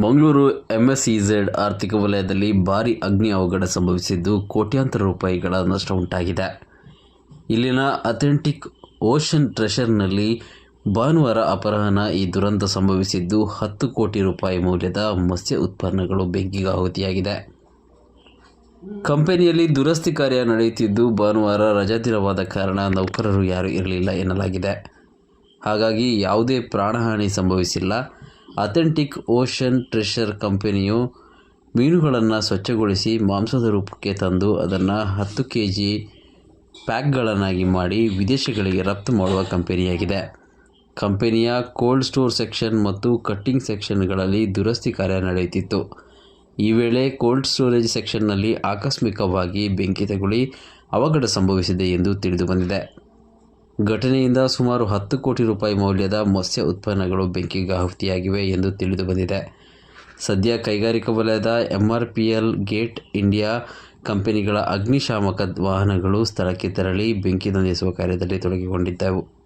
ಮಂಗಳೂರು ಎಂಎಸ್ಇಝೆಡ್ ಆರ್ಥಿಕ ವಲಯದಲ್ಲಿ ಭಾರೀ ಅಗ್ನಿ ಅವಘಡ ಸಂಭವಿಸಿದ್ದು ಕೋಟ್ಯಾಂತರ ರೂಪಾಯಿಗಳ ನಷ್ಟ ಉಂಟಾಗಿದೆ. ಇಲ್ಲಿನ ಅಥೆಂಟಿಕ್ ಓಷನ್ ಟ್ರೆಷರ್ನಲ್ಲಿ ಭಾನುವಾರ ಅಪರಾಹ್ನ ಈ ದುರಂತ ಸಂಭವಿಸಿದ್ದು ಹತ್ತು ಕೋಟಿ ರೂಪಾಯಿ ಮೌಲ್ಯದ ಮತ್ಸ್ಯ ಉತ್ಪನ್ನಗಳು ಬೆಂಕಿಗೆ ಆಹುತಿಯಾಗಿದೆ. ಕಂಪನಿಯಲ್ಲಿ ದುರಸ್ತಿ ಕಾರ್ಯ ನಡೆಯುತ್ತಿದ್ದು ಭಾನುವಾರ ರಜಾದಿನವಾದ ಕಾರಣ ನೌಕರರು ಯಾರೂ ಇರಲಿಲ್ಲ ಎನ್ನಲಾಗಿದೆ. ಹಾಗಾಗಿ ಯಾವುದೇ ಪ್ರಾಣಹಾನಿ ಸಂಭವಿಸಿಲ್ಲ. ಅಥೆಂಟಿಕ್ ಓಷನ್ ಟ್ರೆಷರ್ ಕಂಪನಿಯು ಮೀನುಗಳನ್ನು ಸ್ವಚ್ಛಗೊಳಿಸಿ ಮಾಂಸದ ರೂಪಕ್ಕೆ ತಂದು ಅದನ್ನು ಹತ್ತು ಕೆ ಜಿ ಪ್ಯಾಕ್ಗಳನ್ನಾಗಿ ಮಾಡಿ ವಿದೇಶಗಳಿಗೆ ರಫ್ತು ಮಾಡುವ ಕಂಪನಿಯಾಗಿದೆ. ಕಂಪನಿಯ ಕೋಲ್ಡ್ ಸ್ಟೋರ್ ಸೆಕ್ಷನ್ ಮತ್ತು ಕಟ್ಟಿಂಗ್ ಸೆಕ್ಷನ್ಗಳಲ್ಲಿ ದುರಸ್ತಿ ಕಾರ್ಯ ನಡೆಯುತ್ತಿತ್ತು. ಈ ವೇಳೆ ಕೋಲ್ಡ್ ಸ್ಟೋರೇಜ್ ಸೆಕ್ಷನ್ನಲ್ಲಿ ಆಕಸ್ಮಿಕವಾಗಿ ಬೆಂಕಿ ತಗುಲಿ ಅವಘಡ ಸಂಭವಿಸಿದೆ ಎಂದು ತಿಳಿದುಬಂದಿದೆ. ಘಟನೆಯಿಂದ ಸುಮಾರು ಹತ್ತು ಕೋಟಿ ರೂಪಾಯಿ ಮೌಲ್ಯದ ಮತ್ಸ್ಯ ಉತ್ಪನ್ನಗಳು ಬೆಂಕಿಗೆ ಆಹುತಿಯಾಗಿವೆ ಎಂದು ತಿಳಿದುಬಂದಿದೆ ಸದ್ಯ ಕೈಗಾರಿಕಾ ವಲಯದ ಎಂಆರ್ಪಿಎಲ್ ಗೇಟ್ ಇಂಡಿಯಾ ಕಂಪನಿಗಳ ಅಗ್ನಿಶಾಮಕ ವಾಹನಗಳು ಸ್ಥಳಕ್ಕೆ ತೆರಳಿ ಬೆಂಕಿ ನಂದಿಸುವ ಕಾರ್ಯದಲ್ಲಿ ತೊಡಗಿಕೊಂಡಿದ್ದವು.